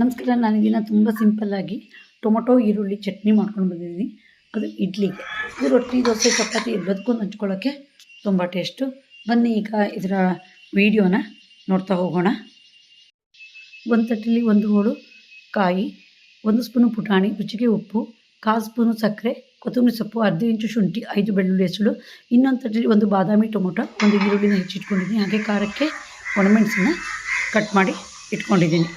ನಮಸ್ಕಾರ, ನಾನು ಇದನ್ನು ತುಂಬ ಸಿಂಪಲ್ಲಾಗಿ ಟೊಮೊಟೊ, ಈರುಳ್ಳಿ ಚಟ್ನಿ ಮಾಡ್ಕೊಂಡು ಬಂದಿದ್ದೀನಿ. ಅದು ಇಡ್ಲಿಗೆ. ಇದು ರೊಟ್ಟಿ, ದೋಸೆ, ಚಪಾತಿ ಎಲ್ಲದಕ್ಕೂ ಹಂಚ್ಕೊಳ್ಳೋಕ್ಕೆ ತುಂಬ ಟೇಸ್ಟು ಬನ್ನಿ ಈಗ ಇದರ ವೀಡಿಯೋನ ನೋಡ್ತಾ ಹೋಗೋಣ. ಒಂದು ತಟ್ಟಲ್ಲಿ ಒಂದು ಹೋಳು ಕಾಯಿ, ಒಂದು ಸ್ಪೂನು ಪುಟಾಣಿ, ರುಚಿಗೆ ಉಪ್ಪು, ಕಾಲು ಸ್ಪೂನು ಸಕ್ಕರೆ, ಕೊತ್ತಂಬರಿ ಸೊಪ್ಪು, ಅರ್ಧ ಇಂಚು ಶುಂಠಿ, ಐದು ಬೆಳ್ಳುಳ್ಳಿ ಹೆಸಳು, ಇನ್ನೊಂದು ತಟ್ಟೆಲಿ ಒಂದು ಬಾದಾಮಿ ಟೊಮೊಟೊ, ಒಂದು ಈರುಳ್ಳಿನ ಹೆಚ್ಚಿಟ್ಕೊಂಡಿದ್ದೀನಿ. ಹಾಗೆ ಖಾರಕ್ಕೆ ಒಣಮೆಣಸನ್ನ ಕಟ್ ಮಾಡಿ ಇಟ್ಕೊಂಡಿದ್ದೀನಿ.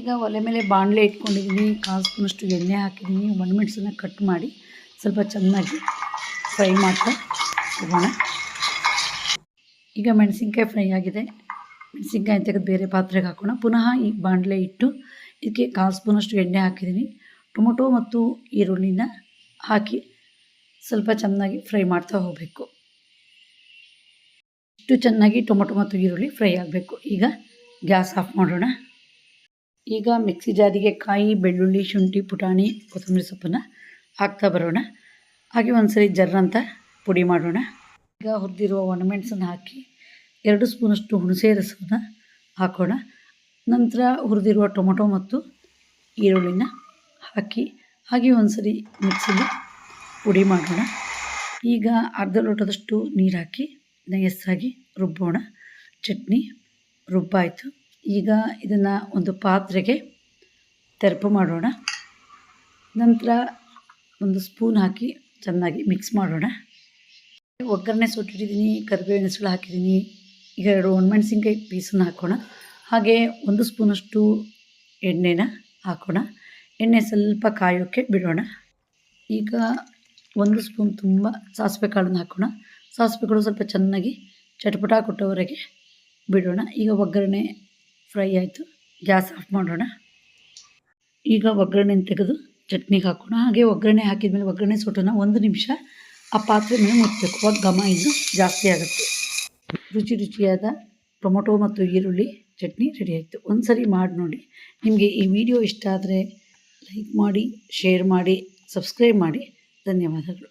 ಈಗ ಒಲೆ ಮೇಲೆ ಬಾಣಲೆ ಇಟ್ಕೊಂಡಿದ್ದೀನಿ ಕಾಲು ಸ್ಪೂನಷ್ಟು ಎಣ್ಣೆ ಹಾಕಿದ್ದೀನಿ ಒಣಮೆಣಸನ್ನ ಕಟ್ ಮಾಡಿ ಸ್ವಲ್ಪ ಚೆನ್ನಾಗಿ ಫ್ರೈ ಮಾಡ್ತಾ ಹೋಗೋಣ ಈಗ ಮೆಣಸಿನ್ಕಾಯಿ ಫ್ರೈ ಆಗಿದೆ. ಮೆಣಸಿನ್ಕಾಯಿ ತೆಗೆದು ಬೇರೆ ಪಾತ್ರೆಗೆ ಹಾಕೋಣ. ಪುನಃ ಈ ಬಾಣಲೆ ಇಟ್ಟು ಇದಕ್ಕೆ ಕಾಲು ಸ್ಪೂನಷ್ಟು ಎಣ್ಣೆ ಹಾಕಿದ್ದೀನಿ ಟೊಮೊಟೊ ಮತ್ತು ಈರುಳ್ಳಿನ ಹಾಕಿ ಸ್ವಲ್ಪ ಚೆನ್ನಾಗಿ ಫ್ರೈ ಮಾಡ್ತಾ ಹೋಗಬೇಕು. ಇಷ್ಟು ಚೆನ್ನಾಗಿ ಟೊಮೊಟೊ ಮತ್ತು ಈರುಳ್ಳಿ ಫ್ರೈ ಆಗಬೇಕು. ಈಗ ಗ್ಯಾಸ್ ಆಫ್ ಮಾಡೋಣ. ಈಗ ಮಿಕ್ಸಿ ಜಾರಿಗೆ ಕಾಯಿ, ಬೆಳ್ಳುಳ್ಳಿ, ಶುಂಠಿ, ಪುಟಾಣಿ, ಕೊತ್ತಂಬರಿ ಸೊಪ್ಪನ್ನು ಹಾಕ್ತಾ ಬರೋಣ. ಹಾಗೆ ಒಂದ್ಸರಿ ಜರ್ರಂತ ಪುಡಿ ಮಾಡೋಣ. ಈಗ ಹುರಿದಿರುವ ಒಣಮೆಣಸನ್ನು ಹಾಕಿ ಎರಡು ಸ್ಪೂನಷ್ಟು ಹುಣಸೆ ರಸವನ್ನು ಹಾಕೋಣ. ನಂತರ ಹುರಿದಿರುವ ಟೊಮೊಟೊ ಮತ್ತು ಈರುಳ್ಳಿನ ಹಾಕಿ ಹಾಗೆ ಒಂದ್ಸರಿ ಮಿಕ್ಸಿಲಿ ಪುಡಿ ಮಾಡೋಣ. ಈಗ ಅರ್ಧ ಲೋಟದಷ್ಟು ನೀರು ಹಾಕಿ ನಯಸ್ಸಾಗಿ ರುಬ್ಬೋಣ. ಚಟ್ನಿ ರುಬ್ಬಾಯಿತು. ಈಗ ಇದನ್ನು ಒಂದು ಪಾತ್ರೆಗೆ ತೆರಪು ಮಾಡೋಣ. ನಂತರ ಒಂದು ಸ್ಪೂನ್ ಹಾಕಿ ಚೆನ್ನಾಗಿ ಮಿಕ್ಸ್ ಮಾಡೋಣ. ಒಗ್ಗರಣೆ ಸುಟ್ಟಿದ್ದೀನಿ ಕರಿಬೇವಿನ ಹೆಸರು ಹಾಕಿದ್ದೀನಿ ಈಗ ಎರಡು ಒಣಮೆಣಸಿನ್ಕಾಯಿ ಪೀಸನ್ನು ಹಾಕೋಣ. ಹಾಗೆ ಒಂದು ಸ್ಪೂನಷ್ಟು ಎಣ್ಣೆನ ಹಾಕೋಣ. ಎಣ್ಣೆ ಸ್ವಲ್ಪ ಕಾಯೋಕ್ಕೆ ಬಿಡೋಣ. ಈಗ ಒಂದು ಸ್ಪೂನ್ ತುಂಬ ಸಾಸಿವೆ ಕಾಳನ್ನು ಹಾಕೋಣ. ಸಾಸಿವೆ ಕಾಳು ಸ್ವಲ್ಪ ಚೆನ್ನಾಗಿ ಚಟಪಟ ಕೊಟ್ಟವರೆಗೆ ಬಿಡೋಣ. ಈಗ ಒಗ್ಗರಣೆ ಫ್ರೈ ಆಯಿತು. ಗ್ಯಾಸ್ ಆಫ್ ಮಾಡೋಣ. ಈಗ ಒಗ್ಗರಣೆ ತೆಗೆದು ಚಟ್ನಿಗೆ ಹಾಕೋಣ. ಹಾಗೆ ಒಗ್ಗರಣೆ ಹಾಕಿದ್ಮೇಲೆ ಒಗ್ಗರಣೆ ಸುಟ್ಟೋಣ ಒಂದು ನಿಮಿಷ ಆ ಪಾತ್ರೆ ಮೇಲೆ ಮುಚ್ಚಬೇಕು. ಅವಾಗ ಘಮ ಇನ್ನು ಜಾಸ್ತಿ ಆಗುತ್ತೆ. ರುಚಿ ರುಚಿಯಾದ ಟೊಮೊಟೊ ಮತ್ತು ಈರುಳ್ಳಿ ಚಟ್ನಿ ರೆಡಿ ಆಯಿತು. ಒಂದು ಸರಿ ಮಾಡಿ ನೋಡಿ. ನಿಮಗೆ ಈ ವಿಡಿಯೋ ಇಷ್ಟ ಆದರೆ ಲೈಕ್ ಮಾಡಿ, ಶೇರ್ ಮಾಡಿ, ಸಬ್ಸ್ಕ್ರೈಬ್ ಮಾಡಿ. ಧನ್ಯವಾದಗಳು.